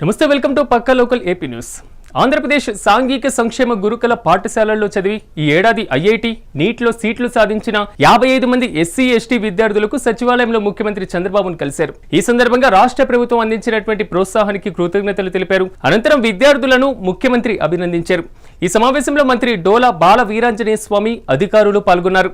నమస్తే welcome to పక్క local AP news. Andhra Pradesh సాంఘిక సంక్షేమ గురుకుల పాఠశాలల్లో చదివి ఈ ఏడాది ఐఐటి నీట్లో సీట్లు సాధించిన యాభై ఐదు మంది ఎస్సీ ఎస్టీ విద్యార్థులకు సచివాలయంలో ముఖ్యమంత్రి చంద్రబాబును కలిశారు. ఈ సందర్భంగా రాష్ట్ర ప్రభుత్వం అందించినటువంటి ప్రోత్సాహానికి కృతజ్ఞతలు తెలిపారు. అనంతరం విద్యార్థులను ముఖ్యమంత్రి అభినందించారు. ఈ సమావేశంలో మంత్రి డోలా బాల వీరాంజనేయ స్వామి అధికారులు పాల్గొన్నారు.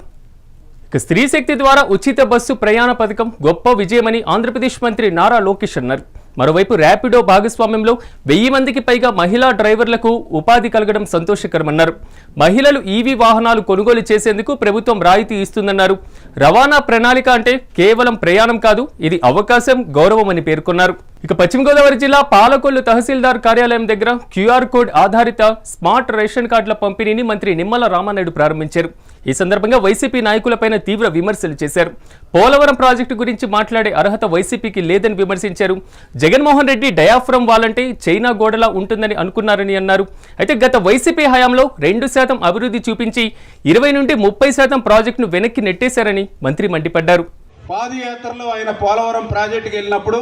స్త్రీ శక్తి ద్వారా ఉచిత బస్సు ప్రయాణ పథకం గొప్ప విజయమని ఆంధ్రప్రదేశ్ మంత్రి నారా లోకేష్ అన్నారు. మరోవైపు ర్యాపిడో భాగస్వామ్యంలో వెయ్యి మందికి పైగా మహిళా డ్రైవర్లకు ఉపాధి కలగడం సంతోషకరమన్నారు. మహిళలు ఈవీ వాహనాలు కొనుగోలు చేసేందుకు ప్రభుత్వం రాయితీ ఇస్తుందన్నారు. రవాణా ప్రణాళిక అంటే కేవలం ప్రయాణం కాదు ఇది అవకాశం గౌరవం అని పేర్కొన్నారు. ఇక పశ్చిమ గోదావరి జిల్లా పాలకొల్లు తహసీల్దార్ కార్యాలయం దగ్గర క్యూఆర్ కోడ్ ఆధారిత స్మార్ట్ రేషన్ కార్డుల పంపిణీని మంత్రి నిమ్మల రామానాయుడు ప్రారంభించారు. ఈ సందర్భంగా వైసీపీ నాయకులపైన తీవ్ర విమర్శలు చేశారు. పోలవరం ప్రాజెక్టు గురించి మాట్లాడే అర్హత వైసీపీకి లేదని విమర్శించారు. జగన్మోహన్ రెడ్డి డయాఫ్రమ్ వాలంటే చైనా గోడలా ఉంటుందని అనుకున్నారని అన్నారు. అయితే గత వైసీపీ హయాంలో రెండు శాతం అభివృద్ధి చూపించి ఇరవై నుండి ముప్పై శాతం ప్రాజెక్టును వెనక్కి నెట్టేశారని మంత్రి మండిపడ్డారు. పాదయాత్రలో ఆయన పోలవరం ప్రాజెక్టుకి వెళ్ళినప్పుడు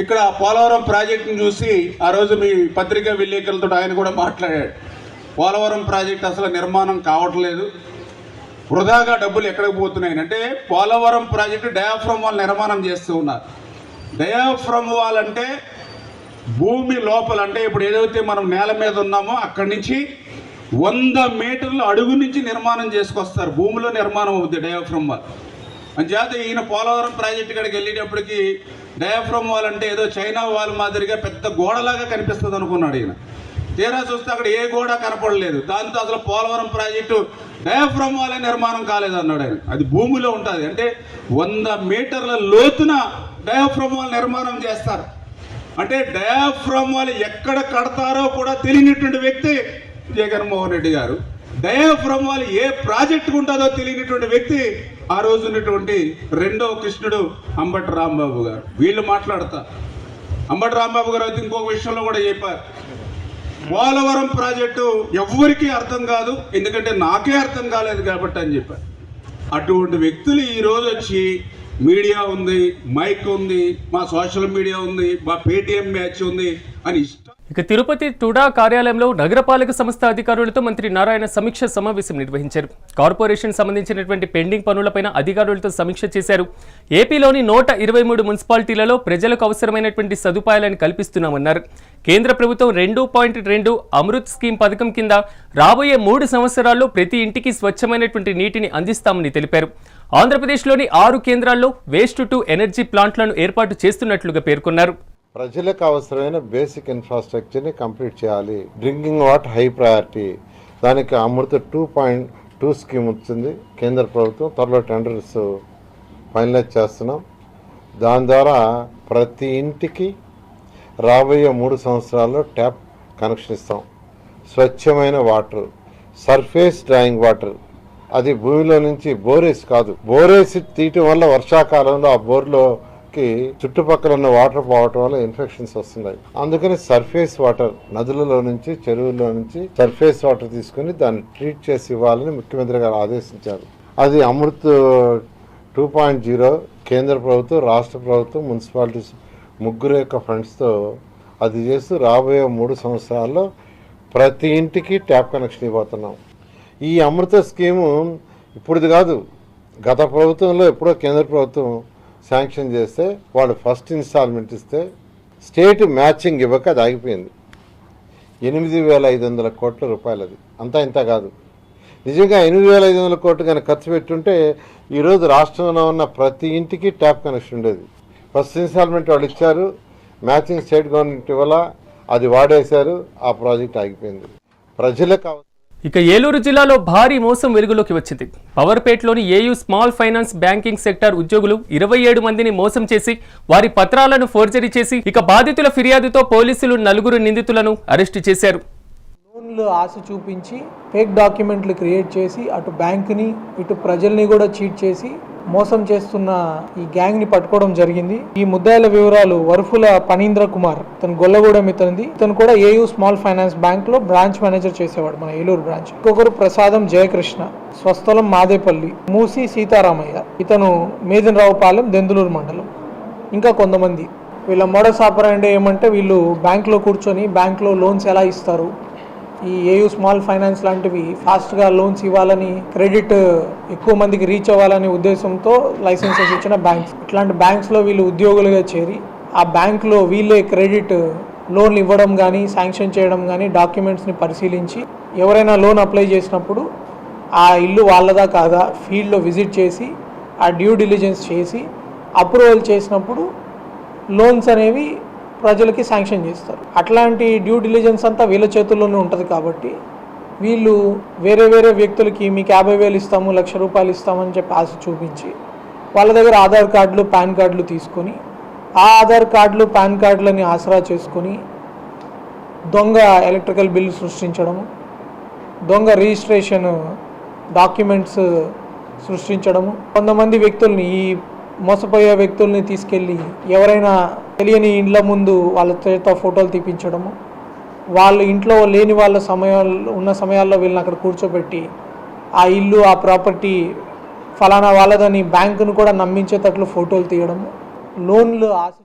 ఇక్కడ పోలవరం ప్రాజెక్టును చూసి ఆ రోజు మీ పత్రికా విలేకరులతో ఆయన కూడా మాట్లాడాడు. పోలవరం ప్రాజెక్ట్ అసలు నిర్మాణం కావట్లేదు. వృధాగా డబ్బులు ఎక్కడికి పోతున్నాయి అంటే పోలవరం ప్రాజెక్టు డయాఫ్రమ్ వాల్ నిర్మాణం చేస్తూ ఉన్నారు. డయాఫ్రమ్ వాల్ అంటే భూమి లోపల అంటే ఇప్పుడు ఏదైతే మనం నేల మీద ఉన్నామో అక్కడి నుంచి వంద మీటర్ల అడుగు నుంచి నిర్మాణం చేసుకొస్తారు. భూమిలో నిర్మాణం అవుద్ది డయాఫ్రమ్ వాల్. అంచేత ఈయన పోలవరం ప్రాజెక్టు కాడికి వెళ్ళేటప్పటికి డయాఫ్రమ్ వాల్ అంటే ఏదో చైనా వాల్ మాదిరిగా పెద్ద గోడలాగా కనిపిస్తుంది అనుకున్నాడు ఈయన. తీరా చూస్తే అక్కడ ఏ గోడ కనపడలేదు. దాంతో అసలు పోలవరం ప్రాజెక్టు డయాఫ్రమ్ వాళ్ళే నిర్మాణం కాలేదు అన్నాడు ఆయన. అది భూమిలో ఉంటుంది. అంటే వంద మీటర్ల లోతున డయాఫ్రమ్ వాళ్ళ నిర్మాణం చేస్తారు. అంటే డయాఫ్రమ్ వాళ్ళు ఎక్కడ కడతారో కూడా తెలియనటువంటి వ్యక్తి జగన్మోహన్ రెడ్డి గారు. డయాఫ్రమ్ వాళ్ళు ఏ ప్రాజెక్టు ఉంటుందో తెలియనటువంటి వ్యక్తి ఆ రోజు ఉన్నటువంటి రెండో కృష్ణుడు అంబటి రాంబాబు గారు. వీళ్ళు మాట్లాడతారు. అంబటి రాంబాబు గారు అయితే ఇంకొక విషయంలో కూడా చెప్పారు. పోలవరం ప్రాజెక్టు ఎవ్వరికీ అర్థం కాదు ఎందుకంటే నాకే అర్థం కాలేదు కాబట్టి అని చెప్పారు. అటువంటి వ్యక్తులు ఈ రోజు వచ్చి మీడియా ఉంది మైక్ ఉంది మా సోషల్ మీడియా ఉంది మా పేటిఎం మ్యాచ్ ఉంది అని ఇష్టం ఇక తిరుపతి టుడా కార్యాలయంలో నగరపాలక సంస్థ అధికారులతో మంత్రి నారాయణ సమీక్ష సమావేశం నిర్వహించారు. కార్పొరేషన్ సంబంధించినటువంటి పెండింగ్ పనులపైన అధికారులతో సమీక్ష చేశారు. ఏపీలోని నూట ఇరవై మూడు మున్సిపాలిటీలలో ప్రజలకు అవసరమైనటువంటి సదుపాయాలను కల్పిస్తున్నామన్నారు. కేంద్ర ప్రభుత్వం రెండు పాయింట్ రెండు అమృత్ స్కీమ్ పథకం కింద రాబోయే మూడు సంవత్సరాల్లో ప్రతి ఇంటికి స్వచ్ఛమైనటువంటి నీటిని అందిస్తామని తెలిపారు. ఆంధ్రప్రదేశ్లోని ఆరు కేంద్రాల్లో వేస్ట్ టు ఎనర్జీ ప్లాంట్లను ఏర్పాటు చేస్తున్నట్లుగా పేర్కొన్నారు. ప్రజలకు అవసరమైన బేసిక్ ఇన్ఫ్రాస్ట్రక్చర్ని కంప్లీట్ చేయాలి. Drinking water high priority. దానికి Amrut two point two scheme వచ్చింది. కేంద్ర ప్రభుత్వం త్వరలో టెండర్స్ ఫైనలైజ్ చేస్తున్నాం. దాని ద్వారా ప్రతి ఇంటికి రాబోయే మూడు సంవత్సరాల్లో ట్యాప్ కనెక్షన్ ఇస్తాం. స్వచ్ఛమైన వాటర్ సర్ఫేస్ డ్రాయింగ్ వాటర్. అది భూమిలో నుంచి బోరేసి కాదు. బోరేసి తీయటం వల్ల వర్షాకాలంలో ఆ బోర్లో కి చుట్టుపక్కల ఉన్న వాటర్ పోవటం వల్ల ఇన్ఫెక్షన్స్ వస్తున్నాయి. అందుకని సర్ఫేస్ వాటర్ నదులలో నుంచి చెరువుల్లో నుంచి సర్ఫేస్ వాటర్ తీసుకుని దాన్ని ట్రీట్ చేసి ఇవ్వాలని ముఖ్యమంత్రి గారు ఆదేశించారు. అది అమృత్ టూ పాయింట్ జీరో కేంద్ర ప్రభుత్వం రాష్ట్ర ప్రభుత్వం మున్సిపాలిటీస్ ముగ్గురు యొక్క ఫ్రెండ్స్తో అది చేస్తూ రాబోయే మూడు సంవత్సరాల్లో ప్రతి ఇంటికి ట్యాప్ కనెక్షన్ ఇవ్వబోతున్నాం. ఈ అమృత స్కీము ఇప్పుడుది కాదు. గత ప్రభుత్వంలో ఎప్పుడో కేంద్ర ప్రభుత్వం శాంక్షన్ చేస్తే వాళ్ళు ఫస్ట్ ఇన్స్టాల్మెంట్ ఇస్తే స్టేట్ మ్యాచింగ్ ఇవ్వక అది ఆగిపోయింది. ఎనిమిది వేల ఐదు వందల కోట్ల రూపాయలు అది. అంతా ఇంత కాదు. నిజంగా ఎనిమిది వేల ఐదు వందల కోట్లు కనుక ఖర్చు పెట్టుంటే ఈరోజు రాష్ట్రంలో ఉన్న ప్రతి ఇంటికి ట్యాప్ కనెక్షన్ ఉండేది. ఫస్ట్ ఇన్స్టాల్మెంట్ వాళ్ళు ఇచ్చారు. మ్యాచింగ్ స్టేట్ గవర్నమెంట్ ఇవ్వాల? అది వాడేశారు. ఆ ప్రాజెక్ట్ ఆగిపోయింది. ప్రజలకు ఇక ఏలూరు జిల్లాలో భారీ మోసం వెలుగులోకి వచ్చింది. పవర్పేట్లోని AU small finance banking sector ఉద్యోగులు ఇరవై ఏడు మందిని మోసం చేసి వారి పత్రాలను ఫోర్జరీ చేసి ఇక బాధితుల ఫిర్యాదుతో పోలీసులు నలుగురు నిందితులను అరెస్టు చేశారు. లోన్లు ఆశ చూపించి ఫేక్ డాక్యుమెంట్లు క్రియేట్ చేసి అటు బ్యాంకుని ఇటు ప్రజల్ని కూడా చీట్ చేసి మోసం చేస్తున్న ఈ గ్యాంగ్ని పట్టుకోవడం జరిగింది. ఈ ముద్దాయిల వివరాలు వరుఫుల పనీంద్ర కుమార్ ఇతను గొల్లగూడెం ఇతనిది ఇతను కూడా ఏయూ స్మాల్ ఫైనాన్స్ బ్యాంక్లో బ్రాంచ్ మేనేజర్ చేసేవాడు మన ఏలూరు బ్రాంచ్. ఇంకొకరు ప్రసాదం జయకృష్ణ స్వస్థలం మాదేపల్లి మూసి సీతారామయ్య. ఇతను మేదినరావుపాలెం దెందులూరు మండలం. ఇంకా కొంతమంది. వీళ్ళ మోడస్ ఆపరండి ఏమంటే వీళ్ళు బ్యాంక్లో కూర్చొని బ్యాంక్లో లోన్స్ ఎలా ఇస్తారు? ఈ ఏయూ స్మాల్ ఫైనాన్స్ లాంటివి ఫాస్ట్గా లోన్స్ ఇవ్వాలని క్రెడిట్ ఎక్కువ మందికి రీచ్ అవ్వాలనే ఉద్దేశంతో లైసెన్సెస్ ఇచ్చిన బ్యాంక్స్ ఇట్లాంటి బ్యాంక్స్లో వీళ్ళు ఉద్యోగులుగా చేరి ఆ బ్యాంక్లో వీళ్ళే క్రెడిట్ లోన్లు ఇవ్వడం కానీ శాంక్షన్ చేయడం కానీ డాక్యుమెంట్స్ని పరిశీలించి ఎవరైనా లోన్ అప్లై చేసినప్పుడు ఆ ఇల్లు వాళ్ళదా కాదా ఫీల్డ్లో విజిట్ చేసి ఆ డ్యూ డిలిజెన్స్ చేసి అప్రూవల్ చేసినప్పుడు లోన్స్ అనేవి ప్రజలకి శాంక్షన్ చేస్తారు. అట్లాంటి డ్యూ డిలిజెన్స్ అంతా వీళ్ళ చేతుల్లోనే ఉంటుంది కాబట్టి వీళ్ళు వేరే వేరే వ్యక్తులకి మీకు యాభై వేలు ఇస్తాము లక్ష రూపాయలు ఇస్తామని చెప్పి ఆశ చూపించి వాళ్ళ దగ్గర ఆధార్ కార్డులు పాన్ కార్డులు తీసుకొని ఆ ఆధార్ కార్డులు పాన్ కార్డులని ఆసరా చేసుకొని దొంగ ఎలక్ట్రికల్ బిల్లు సృష్టించడం దొంగ రిజిస్ట్రేషన్ డాక్యుమెంట్స్ సృష్టించడము కొంతమంది వ్యక్తుల్ని ఈ మోసపోయే వ్యక్తుల్ని తీసుకెళ్ళి ఎవరైనా తెలియని ఇండ్ల ముందు వాళ్ళ చేత ఫోటోలు తీపించడము వాళ్ళు ఇంట్లో లేని వాళ్ళ సమయాల్లో ఉన్న సమయాల్లో వీళ్ళని అక్కడ కూర్చోబెట్టి ఆ ఇల్లు ఆ ప్రాపర్టీ ఫలానా వాళ్ళదని బ్యాంకును కూడా నమ్మించేటట్లు ఫోటోలు తీయడము లోన్లు ఆశ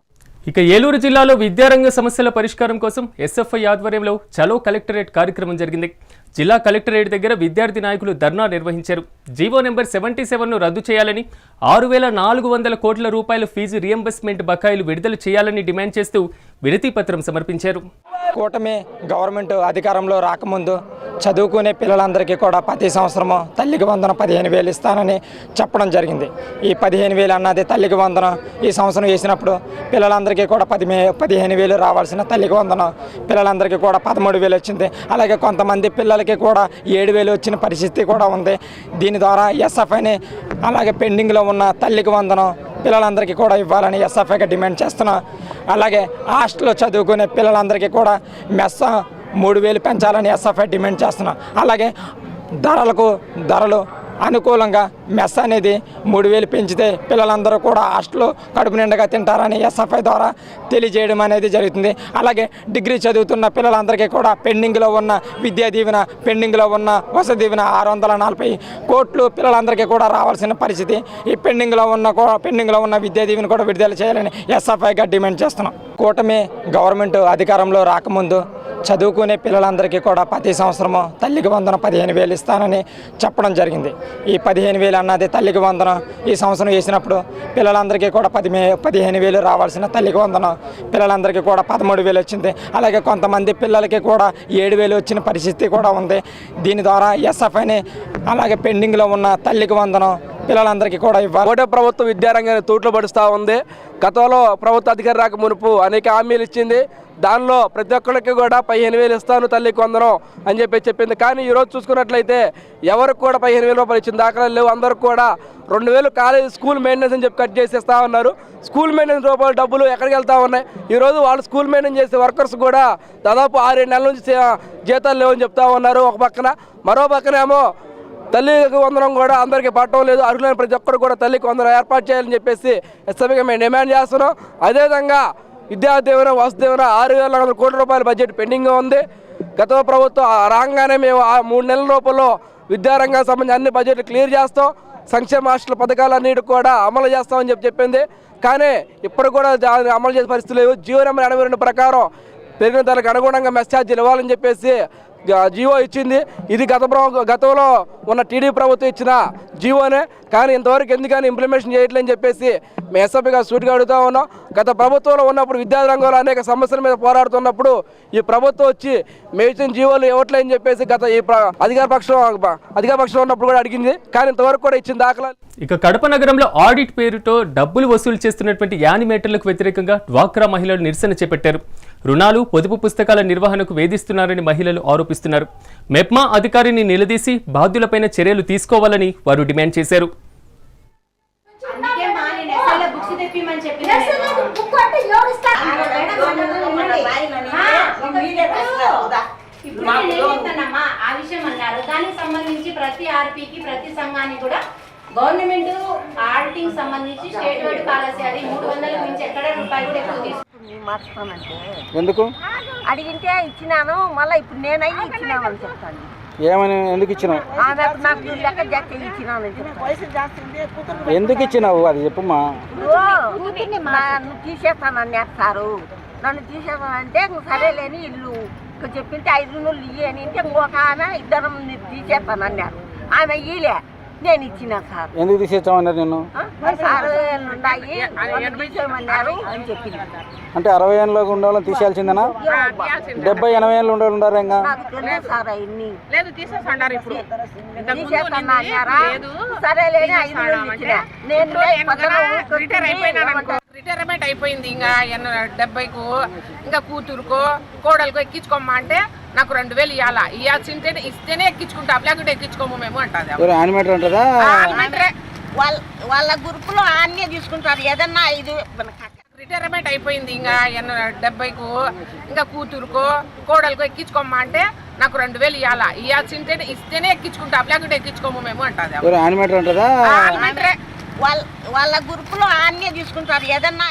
ఇక ఏలూరు జిల్లాలో విద్యారంగ సమస్యల పరిష్కారం కోసం ఎస్ఎఫ్ఐ ఆధ్వర్యంలో చలో కలెక్టరేట్ కార్యక్రమం జరిగింది. జిల్లా కలెక్టరేట్ దగ్గర విద్యార్థి నాయకులు ధర్నా నిర్వహించారు. జీవో నెంబర్ సెవెంటీ సెవెన్ను రద్దు చేయాలని ఆరు వేల నాలుగు వందల కోట్ల రూపాయల ఫీజు రియంబర్స్మెంట్ బకాయిలు విడుదల చేయాలని డిమాండ్ చేస్తూ వినతి పత్రం సమర్పించారు. కూటమి గవర్నమెంట్ అధికారంలో రాకముందు చదువుకునే పిల్లలందరికీ కూడా ప్రతి సంవత్సరము తల్లికి వందన పదిహేను వేలు ఇస్తానని చెప్పడం జరిగింది. ఈ పదిహేను వేలు అన్నది తల్లికి వందనం ఈ సంవత్సరం వేసినప్పుడు పిల్లలందరికీ కూడా పది పదిహేను వేలు రావాల్సిన తల్లికి వందనం పిల్లలందరికీ కూడా పదమూడు వేలు వచ్చింది. అలాగే కొంతమంది పిల్లలకి కూడా ఏడు వేలు వచ్చిన పరిస్థితి కూడా ఉంది. దీని ద్వారా ఎస్ఎఫ్ఐని అలాగే పెండింగ్లో ఉన్న తల్లికి వందనం పిల్లలందరికీ కూడా ఇవ్వాలని ఎస్ఎఫ్ఐగా డిమాండ్ చేస్తున్నాం. అలాగే హాస్టల్లో చదువుకునే పిల్లలందరికీ కూడా మెస్స మూడు వేలు పెంచాలని ఎస్ఎఫ్ఐ డిమాండ్ చేస్తున్నాం. అలాగే ధరలకు ధరలు అనుకూలంగా మెస్ అనేది మూడు వేలు పెంచితే పిల్లలందరూ కూడా హాస్టల్లో కడుపు నిండగా తింటారని ఎస్ఎఫ్ఐ ద్వారా తెలియజేయడం అనేది జరుగుతుంది. అలాగే డిగ్రీ చదువుతున్న పిల్లలందరికీ కూడా పెండింగ్లో ఉన్న విద్యా దీవెన పెండింగ్లో ఉన్న వసతి దీవెన ఆరు వందల నలభై కోట్లు పిల్లలందరికీ కూడా రావాల్సిన పరిస్థితి. ఈ పెండింగ్లో ఉన్న పెండింగ్లో ఉన్న విద్యా దీవెన కూడా విడుదల చేయాలని ఎస్ఎఫ్ఐగా డిమాండ్ చేస్తున్నాం. కూటమి గవర్నమెంట్ అధికారంలో రాకముందు చదువుకునే పిల్లలందరికీ కూడా ప్రతి సంవత్సరము తల్లికి వందనం పదిహేను వేలు ఇస్తానని చెప్పడం జరిగింది. ఈ పదిహేను వేలు అన్నది తల్లికి వందనం ఈ సంవత్సరం వేసినప్పుడు పిల్లలందరికీ కూడా పది పదిహేను వేలు రావాల్సిన తల్లికి వందనం పిల్లలందరికీ కూడా పదమూడు వేలు వచ్చింది. అలాగే కొంతమంది పిల్లలకి కూడా ఏడు వేలు వచ్చిన పరిస్థితి కూడా ఉంది. దీని ద్వారా ఎస్ఎఫ్ఐని అలాగే పెండింగ్లో ఉన్న తల్లికి వందనం పిల్లలందరికీ కూడా ఇవ్వాలి. ఒకటే ప్రభుత్వం విద్యారంగాన్ని తూట్లు పడుస్తూ ఉంది. గతంలో ప్రభుత్వ అధికారి రాక మునుపు అనేక హామీలు ఇచ్చింది. దానిలో ప్రతి ఒక్కరికి కూడా పదిహేను వేలు ఇస్తాను తల్లికి వందనం అని చెప్పి చెప్పింది. కానీ ఈరోజు చూసుకున్నట్లయితే ఎవరికి కూడా పదిహేను వేల రూపాయలు ఇచ్చిన దాఖలాలు లేవు. అందరికి కూడా రెండు వేలు కాలేజ్ స్కూల్ మెయింటెనెన్స్ అని చెప్పి కట్ చేసి ఇస్తా ఉన్నారు. స్కూల్ మెయింటెనెన్స్ రూపాయలు డబ్బులు ఎక్కడికి వెళ్తా ఉన్నాయి? ఈరోజు వాళ్ళు స్కూల్ మెయింటెనెన్స్ చేసే వర్కర్స్ కూడా దాదాపు ఆరేడు నెలల నుంచి జీతాలు లేవని చెప్తా ఉన్నారు. ఒక పక్కన మరో పక్కనేమో తల్లికి వందనం కూడా అందరికీ పట్టడం లేదు. అర్హులైన ప్రతి ఒక్కరు కూడా తల్లికి వందనం ఏర్పాటు చేయాలని చెప్పేసి ఎస్ఎఫ్గా మేము డిమాండ్ చేస్తున్నాం. అదేవిధంగా విద్యాదేవన వసుదేవన ఆరు వేల నాలుగు వందల కోట్ల రూపాయల బడ్జెట్ పెండింగ్గా ఉంది. గత ప్రభుత్వం ఆ రాగానే మేము ఆ మూడు నెలల రూపంలో విద్యారంగానికి సంబంధించి అన్ని బడ్జెట్లు క్లియర్ చేస్తాం. సంక్షేమ హాస్టల్ పథకాలన్నిటి కూడా అమలు చేస్తామని చెప్పి చెప్పింది. కానీ ఇప్పుడు కూడా దాన్ని అమలు చేసే పరిస్థితి లేవు జియో నెంబర్ ఎనభై రెండు ప్రకారం పెరిగిన ధరలకు అనుగుణంగా మెస్ ఛార్జీలు ఇవ్వాలని చెప్పేసి జీవో ఇచ్చింది. ఇది గత గతంలో ఉన్న టీడీ ప్రభుత్వం ఇచ్చిన జీవోనే. కానీ ఇంతవరకు ఎందుకని ఇంప్లిమెంటేషన్ చేయట్లేదని చెప్పేసి మేము ఎస్ఎఫ్గా సూటిగా అడుగుతా ఉన్నాం. గత ప్రభుత్వంలో ఉన్నప్పుడు విద్యార్థి రంగంలో అనేక సమస్యల మీద పోరాడుతున్నప్పుడు ఈ ప్రభుత్వం వచ్చి మేచిన జీవోలు ఇవ్వట్లేదని చెప్పేసి గత ఈ అధికార పక్షం అధికార పక్షం ఉన్నప్పుడు కూడా అడిగింది. కానీ ఇంతవరకు కూడా ఇచ్చిన దాఖలా ఇక కడప నగరంలో ఆడిట్ పేరుతో డబ్బులు వసూలు చేస్తున్నటువంటి యానిమేటర్లకు వ్యతిరేకంగా డ్వాక్రా మహిళలు నిరసన చేపట్టారు. రుణాలు పొదుపు పుస్తకాల నిర్వహణకు వేధిస్తున్నారని మహిళలు ఆరోపిస్తున్నారు. మెప్మా అధికారిని నిలదీసి బాధ్యులపైన చర్యలు తీసుకోవాలని వారు డిమాండ్ చేశారు. ఆ విషయం అన్నారు. దానికి సంబంధించి ప్రతి ఆర్పీకి ప్రతి సంఘానికి కూడా గవర్నమెంట్ ఆడిటింగ్ సంబంధించి స్టేట్ వైడ్ పాలసీ అది మూడు వందల మించి ఎక్కడ రూపాయలు కూడా ఎక్కువ ఎందుకు? అడిగింటే ఇచ్చినాను మళ్ళీ ఇప్పుడు నేనయ్యి ఇచ్చినామని చెప్తాను. ఏమని ఎందుకు ఇచ్చినావు? ఎందుకు ఇచ్చినావు? అది చెప్పుమా నన్ను తీసేస్తానని సారు. నన్ను తీసేస్తానంటే ఇంక సరేలేని ఇల్లు. ఇంక చెప్పింటే ఐదు నూళ్ళు ఇయ్యి అని అంటే ఇంకొక ఆమె ఇద్దరం తీసేస్తానన్నారు ఆమె ఇలే నేను ఇచ్చిన సార్ ఎందుకు తీసేస్తామన్నారు ఉన్నాయి నన్ను అంటే అరవై ఏళ్ళలోకి ఉండాలని తీసేయాల్సిందేనా? డెబ్బై ఎనభై ఏళ్ళు ఉండాలి ఉండారు ఇంకా. లేదు తీసేసండారు ఇప్పుడు. నేను రిటైర్ రిటైర్మెంట్ అయిపోయింది. ఇంకా ఎన్న డెబ్బైకు ఇంకా కూతురుకో కోడలకు ఎక్కించుకోమ్మా అంటే నాకు రెండు వేలు ఇవ్వాలా ఇవ్వాల్సింటే ఇస్తేనే ఎక్కించుకుంటా లేకుంటే ఎక్కించుకోము మేము అంటది వాళ్ళ వాళ్ళ గ్రూపులో అన్నీ తీసుకుంటారు. ఏదన్నా ఐదు రిటైర్మెంట్ అయిపోయింది. ఇంకా ఎన్న డెబ్బైకు ఇంకా కూతురుకో కోడలకు ఎక్కించుకోమ్మా అంటే నాకు రెండు వేలు ఇవ్వాలా ఇవ్వాల్సింటే ఇస్తేనే ఎక్కించుకుంటా లేకుంటే ఎక్కించుకోము మేము అంటది వాళ్ళ వాళ్ళ గ్రూపులో తీసుకుంటారు. ఏదన్నా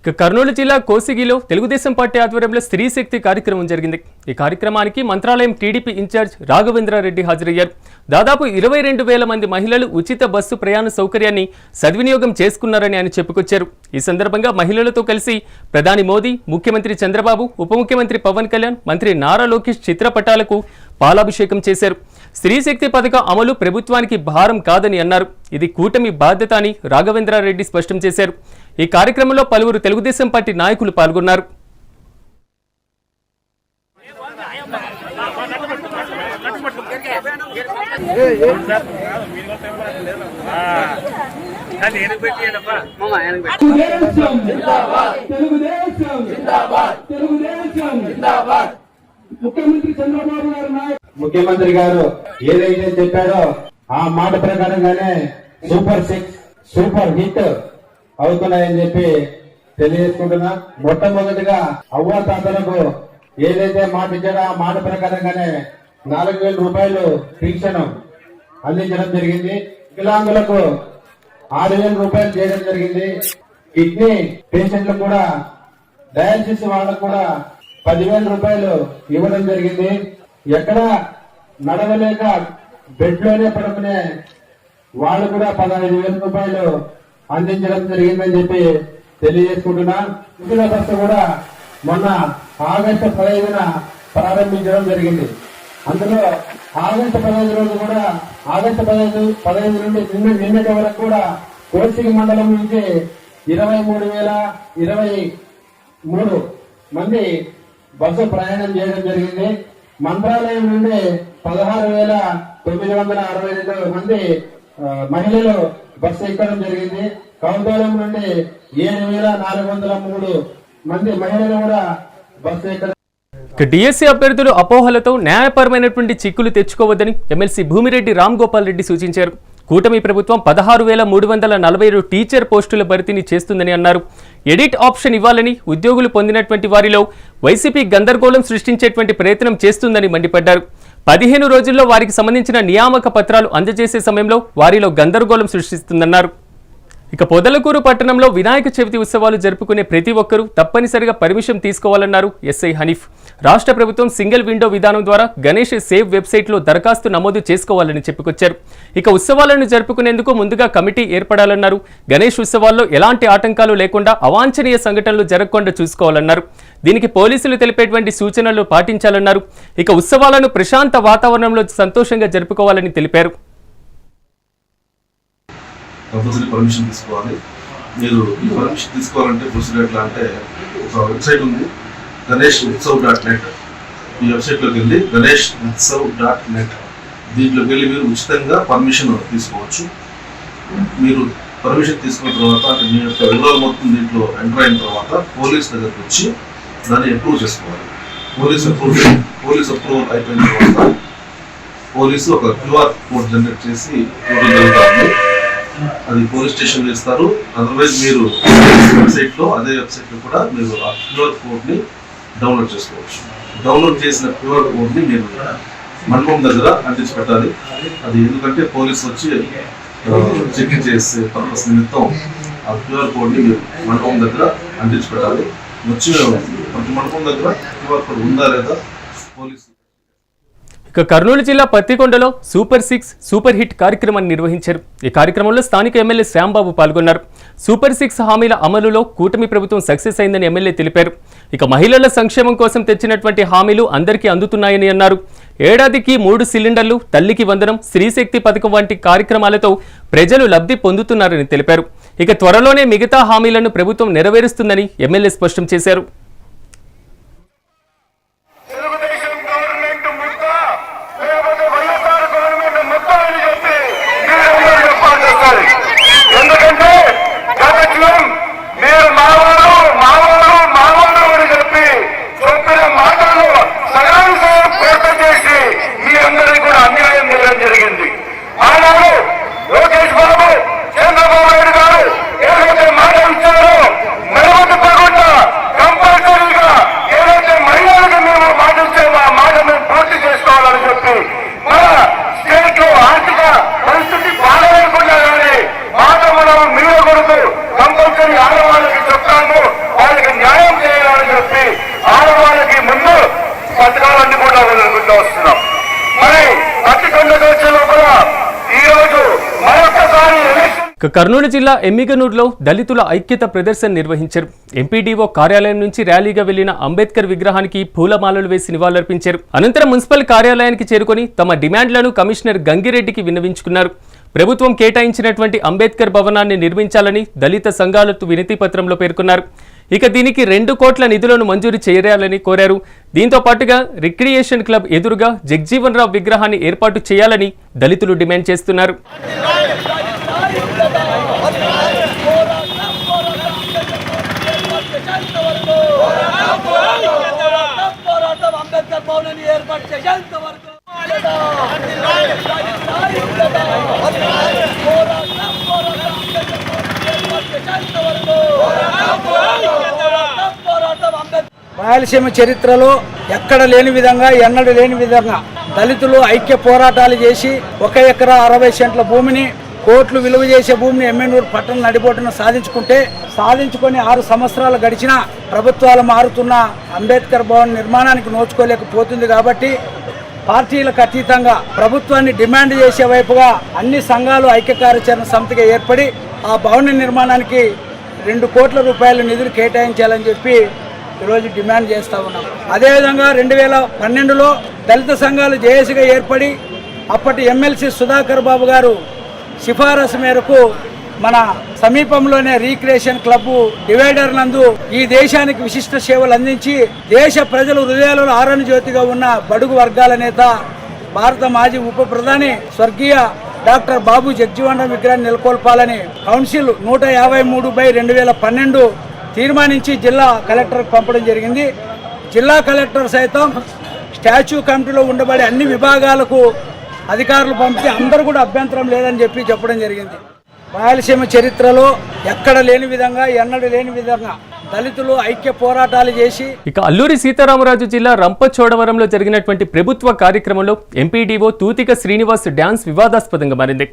ఇక కర్నూలు జిల్లా కోసిగిలో తెలుగుదేశం పార్టీ ఆధ్వర్యంలో స్త్రీ శక్తి కార్యక్రమం జరిగింది. ఈ కార్యక్రమానికి మంత్రాలయం టీడీపీ ఇన్ఛార్జ్ రాఘవేంద్రారెడ్డి హాజరయ్యారు. దాదాపు ఇరవై రెండు వేల మంది మహిళలు ఉచిత బస్సు ప్రయాణ సౌకర్యాన్ని సద్వినియోగం చేసుకున్నారని ఆయన చెప్పుకొచ్చారు. ఈ సందర్భంగా మహిళలతో కలిసి ప్రధాని మోదీ ముఖ్యమంత్రి చంద్రబాబు ఉప ముఖ్యమంత్రి పవన్ కళ్యాణ్ మంత్రి నారా లోకేష్ చిత్రపటాలకు పాలాభిషేకం చేశారు. స్త్రీశక్తి పథకం అమలు ప్రభుత్వానికి భారం కాదని అన్నారు. ఇది కూటమి బాధ్యత అని రాఘవేంద్రారెడ్డి స్పష్టం చేశారు. ఈ కార్యక్రమంలో పలువురు తెలుగుదేశం పార్టీ నాయకులు పాల్గొన్నారు. ముఖ్యమంత్రి గారు ముఖ్యమంత్రి గారు ఏదైతే చెప్పారో ఆ మాట ప్రకారంగానే సూపర్ సిక్స్ సూపర్ హిట్ అవుతున్నాయని చెప్పి తెలియజేసుకుంటున్నా. మొట్టమొదటిగా అవ్వ తాతలకు ఏదైతే మాట ఇచ్చారో ఆ మాట ప్రకారంగానే నాలుగు వేల రూపాయలు పింఛను అందించడం జరిగింది. వికలాంగులకు ఆరు వేల రూపాయలు చేయడం జరిగింది. కిడ్నీ పేషెంట్లు కూడా డయాలసిస్ వాళ్ళకు కూడా పదివేల రూపాయలు ఇవ్వడం జరిగింది. ఎక్కడ నడవలేక బెడ్లోనే పడుకునే వాళ్ళు కూడా పదహైదు వేల రూపాయలు అందించడం జరిగిందని చెప్పి తెలియజేసుకుంటున్నా. ఉచిత బస్సు కూడా మొన్న ఆగస్టు పదహైదున ప్రారంభించడం జరిగింది. అందులో ఆగస్టు పదహైదు రోజు కూడా ఆగస్టు పదహైదు పదహైదు నుండి నిన్న నిన్నటి వరకు కూడా కోసిగి మండలం నుంచి ఇరవై మూడు వేల ఇరవై మూడు మంది బస్సు ప్రయాణం చేయడం జరిగింది. మంత్రాలయం నుండి పదహారు వేల తొమ్మిది వందల అరవై రెండు మంది మహిళలు బస్సు ఎక్కడం జరిగింది. కౌంతోలం నుండి ఏడు వేల నాలుగు వందల మూడు మంది మహిళలు కూడా బస్సు ఎక్కడం డిఎస్సీ అభ్యర్థులు అపోహలతో న్యాయపరమైనటువంటి చిక్కులు తెచ్చుకోవద్దని ఎమ్మెల్సీ భూమిరెడ్డి రామ్ గోపాల్ రెడ్డి సూచించారు. కూటమి ప్రభుత్వం పదహారు వేల మూడు వందల నలభై ఏడు టీచర్ పోస్టుల భర్తీని చేస్తుందని అన్నారు. ఎడిట్ ఆప్షన్ ఇవ్వాలని ఉద్యోగులు పొందినటువంటి వారిలో వైసీపీ గందరగోళం సృష్టించేటువంటి ప్రయత్నం చేస్తుందని మండిపడ్డారు. పదిహేను రోజుల్లో వారికి సంబంధించిన నియామక పత్రాలు అందజేసే సమయంలో వారిలో గందరగోళం సృష్టిస్తుందన్నారు. ఇక పొదలకూరు పట్టణంలో వినాయక చవితి ఉత్సవాలు జరుపుకునే ప్రతి ఒక్కరూ తప్పనిసరిగా పర్మిషన్ తీసుకోవాలన్నారు ఎస్ఐ హనీఫ్. రాష్ట్ర ప్రభుత్వం సింగిల్ విండో విధానం ద్వారా గణేష్ సేవ్ వెబ్సైట్లో దరఖాస్తు నమోదు చేసుకోవాలని చెప్పుకొచ్చారు. ఇక ఉత్సవాలను జరుపుకునేందుకు ముందుగా కమిటీ ఏర్పడాలన్నారు. గణేష్ ఉత్సవాల్లో ఎలాంటి ఆటంకాలు లేకుండా అవాంఛనీయ సంఘటనలు జరగకుండా చూసుకోవాలన్నారు. దీనికి పోలీసులు తెలిపేటువంటి సూచనలు పాటించాలన్నారు. ఇక ఉత్సవాలను ప్రశాంత వాతావరణంలో సంతోషంగా జరుపుకోవాలని తెలిపారు. కంపల్సరీ పర్మిషన్ తీసుకోవాలి. మీరు ఈ పర్మిషన్ తీసుకోవాలంటే ప్రొసీజర్ ఎట్లా అంటే ఒక వెబ్సైట్ ఉంది గణేష్ ఉత్సవ్ డాట్ నెట్ ఈ వెబ్సైట్లోకి వెళ్ళి గణేష్ ఉత్సవ్ డాట్ నెట్ దీంట్లోకి వెళ్ళి మీరు ఉచితంగా పర్మిషన్ తీసుకోవచ్చు. మీరు పర్మిషన్ తీసుకున్న తర్వాత అంటే మీ యొక్క వివరాలు మొత్తం దీంట్లో ఎంటర్ అయిన తర్వాత పోలీస్ దగ్గరకు వచ్చి దాన్ని అప్రూవ్ చేసుకోవాలి. పోలీస్ అప్రూవ్ పోలీస్ అప్రూవల్ అయిపోయిన తర్వాత పోలీసు ఒక క్యూఆర్ కోడ్ జనరేట్ చేసి ఇవ్వడం జరుగుతుంది. అది పోలీస్ స్టేషన్ ఇస్తారు. అదర్వైజ్ మీరు వెబ్సైట్లో అదే వెబ్సైట్లో కూడా మీరు ఆ క్యూఆర్ కోడ్ని డౌన్లోడ్ చేసుకోవచ్చు. డౌన్లోడ్ చేసిన క్యూఆర్ కోడ్ని మీరు మండపం దగ్గర అంటించి పెట్టాలి. అది ఎందుకంటే పోలీస్ వచ్చి చెక్ చేసే పర్పస్ నిమిత్తం ఆ క్యూఆర్ కోడ్ని మీరు మండపం దగ్గర అంటించి పెట్టాలి. వచ్చి ప్రతి మండపం దగ్గర క్యూఆర్ కోడ్ ఉందా లేదా పోలీస్ ఇక కర్నూలు జిల్లా పత్తికొండలో సూపర్ సిక్స్ సూపర్ హిట్ కార్యక్రమాన్ని నిర్వహించారు. ఈ కార్యక్రమంలో స్థానిక ఎమ్మెల్యే శ్యాంబాబు పాల్గొన్నారు. సూపర్ సిక్స్ హామీల అమలులో కూటమి ప్రభుత్వం సక్సెస్ అయిందని ఎమ్మెల్యే తెలిపారు. ఇక మహిళల సంక్షేమం కోసం తెచ్చినటువంటి హామీలు అందరికీ అందుతున్నాయని అన్నారు. ఏడాదికి మూడు సిలిండర్లు తల్లికి వందనం స్త్రీశక్తి పథకం వంటి కార్యక్రమాలతో ప్రజలు లబ్ధి పొందుతున్నారని తెలిపారు. ఇక త్వరలోనే మిగతా హామీలను ప్రభుత్వం నెరవేరుస్తుందని ఎమ్మెల్యే స్పష్టం చేశారు తెలుగుదేశం గవర్నమెంట్ ముద్ద లేకపోతే వైఎస్ఆర్ గవర్నమెంట్ ముద్ద అని చెప్పి మీరందరూ చెప్పాల్సి వస్తుంది ఎందుకంటే గత జూన్ మీరు మావారు మావారు మావారు అని చెప్పి చెప్పిన మాటలు సగం సగం పూర్తి చేసి మీ అందరికీ కూడా అన్యాయం చేయడం జరిగింది ఆనాడు లోకేష్ బాబు చంద్రబాబు నాయుడు గారు ఏదైతే మాట ఇచ్చారో నిలబెట్టుకోకుండా కంపల్సరీగా ఏదైతే మహిళలకు మేము మాట ఇచ్చామో ఆ మాట మేము పూర్తి చేసుకోవాలని చెప్పి మన స్టేట్లో ఆర్థిక పరిస్థితి బాగాలేకుండా కానీ మాట మనం మీరకూడదు కంపల్సరీ ఆడవాళ్ళకి చెప్తాము వాళ్ళకి న్యాయం చేయాలని చెప్పి ఆడవాళ్ళకి ముందు పథకాలన్నీ కూడా వదులుకుంటూ వస్తున్నాం మరి పత్తికొండకు వచ్చే లోపల ఈ రోజు మరొకసారి ఎలక్షన్ ఇక కర్నూలు జిల్లా ఎమ్మిగనూరులో దళితుల ఐక్యత ప్రదర్శన నిర్వహించారు. ఎంపీడీఓ కార్యాలయం నుంచి ర్యాలీగా వెళ్ళిన అంబేద్కర్ విగ్రహానికి పూలమాలలు వేసి నివాళులర్పించారు. అనంతరం మున్సిపల్ కార్యాలయానికి చేరుకొని తమ డిమాండ్లను కమిషనర్ గంగిరెడ్డికి విన్నవించుకున్నారు. ప్రభుత్వం కేటాయించినటువంటి అంబేద్కర్ భవనాన్ని నిర్మించాలని దళిత సంఘాలతో వినతి పత్రంలో పేర్కొన్నారు. ఇక దీనికి రెండు కోట్ల నిధులను మంజూరు చేయాలని కోరారు. దీంతో పాటుగా రిక్రియేషన్ క్లబ్ ఎదురుగా జగ్జీవన్ రావు విగ్రహాన్ని ఏర్పాటు చేయాలని దళితులు డిమాండ్ చేస్తున్నారు. రాయలసీమ చరిత్రలో ఎక్కడ లేని విధంగా ఎన్నడూ లేని విధంగా దళితులు ఐక్య పోరాటాలు చేసి ఒక ఎకరా అరవై సెంట్ల భూమిని కోట్లు విలువ చేసే భూమిని ఎమ్మెనూరు పట్టణం నడిబొట్టున సాధించుకుంటే సాధించుకొని ఆరు సంవత్సరాలు గడిచిన ప్రభుత్వాలు మారుతున్న అంబేద్కర్ భవన్ నిర్మాణానికి నోచుకోలేకపోతుంది కాబట్టి పార్టీలకు అతీతంగా ప్రభుత్వాన్ని డిమాండ్ చేసే వైపుగా అన్ని సంఘాలు ఐక్య కార్యాచరణ సమితిగా ఏర్పడి ఆ భవన నిర్మాణానికి రెండు కోట్ల రూపాయల నిధులు కేటాయించాలని చెప్పి ఈరోజు డిమాండ్ చేస్తా ఉన్నాం. అదేవిధంగా రెండు వేల పన్నెండులో దళిత సంఘాలు జేఏసీగా ఏర్పడి అప్పటి ఎమ్మెల్సీ సుధాకర్ బాబు గారు సిఫారసు మేరకు మన సమీపంలోనే రీక్రియేషన్ క్లబ్ డివైడర్ నందు ఈ దేశానికి విశిష్ట సేవలు అందించి దేశ ప్రజల హృదయాలలో ఆరణ జ్యోతిగా ఉన్న బడుగు వర్గాల నేత భారత మాజీ ఉప ప్రధాని స్వర్గీయ డాక్టర్ బాబు జగ్జీవన్ విగ్రహాన్ని నెలకొల్పాలని కౌన్సిల్ నూట యాభై మూడు బై రెండు వేల పన్నెండు తీర్మానించి జిల్లా కలెక్టర్కు పంపడం జరిగింది. జిల్లా కలెక్టర్ సైతం స్టాచ్యూ కమిటీలో ఉండబడే అన్ని విభాగాలకు అధికారులు పంపితే అందరూ కూడా అభ్యంతరం లేదని చెప్పి చెప్పడం జరిగింది. రాయలసీమ చరిత్రలో ఎక్కడ లేని విధంగా ఎన్నడూ లేని విధంగా దళితులు ఐక్య పోరాటాలు చేసి ఇక అల్లూరి సీతారామరాజు జిల్లా రంపచోడవరంలో జరిగినటువంటి ప్రభుత్వ కార్యక్రమంలో ఎంపీడీఓ తూతిక శ్రీనివాస్ డ్యాన్స్ వివాదాస్పదంగా మారింది.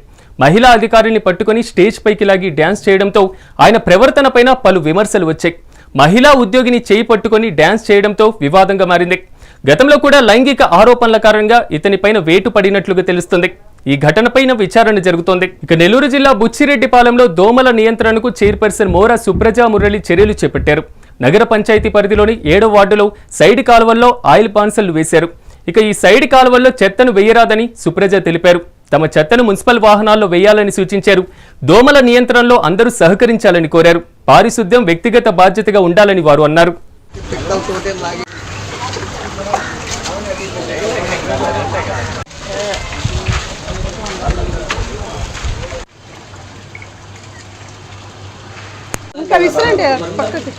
మహిళా అధికారిని పట్టుకొని స్టేజ్ పైకి లాగి డ్యాన్స్ చేయడంతో ఆయన ప్రవర్తనపైన పలు విమర్శలు వచ్చాయి. మహిళా ఉద్యోగిని చేయి పట్టుకొని డ్యాన్స్ చేయడంతో వివాదంగా మారింది. గతంలో కూడా లైంగిక ఆరోపణల కారణంగా ఇతనిపైన వేటు పడినట్లుగా తెలుస్తుంది. ఈ ఘటనపైన విచారణ జరుగుతోంది. ఇక నెల్లూరు జిల్లా బుచ్చిరెడ్డిపాలెంలో దోమల నియంత్రణకు చైర్పర్సన్ మోరా సుప్రజా మురళి చర్యలు చేపట్టారు. నగర పంచాయతీ పరిధిలోని ఏడో వార్డులో సైడ్ కాలువల్లో ఆయిల్ పాన్సర్లు వేశారు. ఇక ఈ సైడ్ కాలువల్లో చెత్తను వేయరాదని సుప్రజ తెలిపారు. తమ చెత్తను మున్సిపల్ వాహనాల్లో వేయాలని సూచించారు. దోమల నియంత్రణలో అందరూ సహకరించాలని కోరారు. పారిశుద్ధ్యం వ్యక్తిగత బాధ్యతగా ఉండాలని వారు అన్నారు. ఇంకా విసిరండి పక్కకి.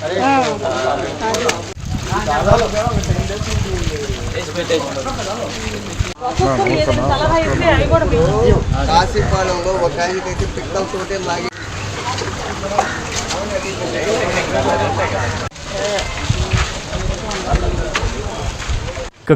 కాశీపాలెంలో ఒక ఆయనకైతే పిక్కల తోటే లాగి ఇక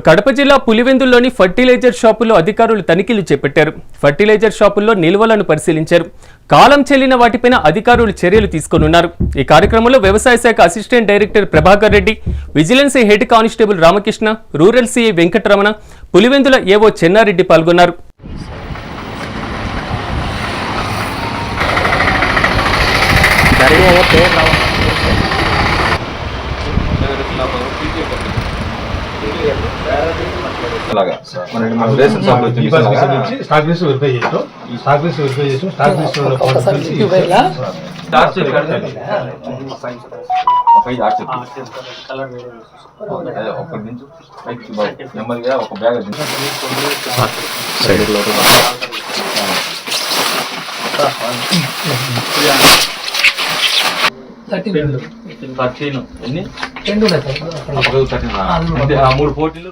కడప జిల్లా పులివెందుల్లోని ఫర్టిలైజర్ షాపుల్లో అధికారులు తనిఖీలు చేపట్టారు. ఫర్టిలైజర్ షాపుల్లో నిల్వలను పరిశీలించారు. కాలం చెల్లిన వాటిపైన అధికారులు చర్యలు తీసుకోనున్నారు. ఈ కార్యక్రమంలో వ్యవసాయ శాఖ assistant director Prabhakar Reddy vigilance head constable Ramakrishna rural CI Venkataramana Pulivendula AO Chennareddy పాల్గొన్నారు. స్టాక్ లిస్ట్ వెరిఫై చేసాం స్టాక్ లిస్ట్ వెరిఫై చేసాం స్టాక్ లిస్ట్ ఒక బ్యాగ్ థర్టీన్. ఎన్ని? మూడు పోటీలు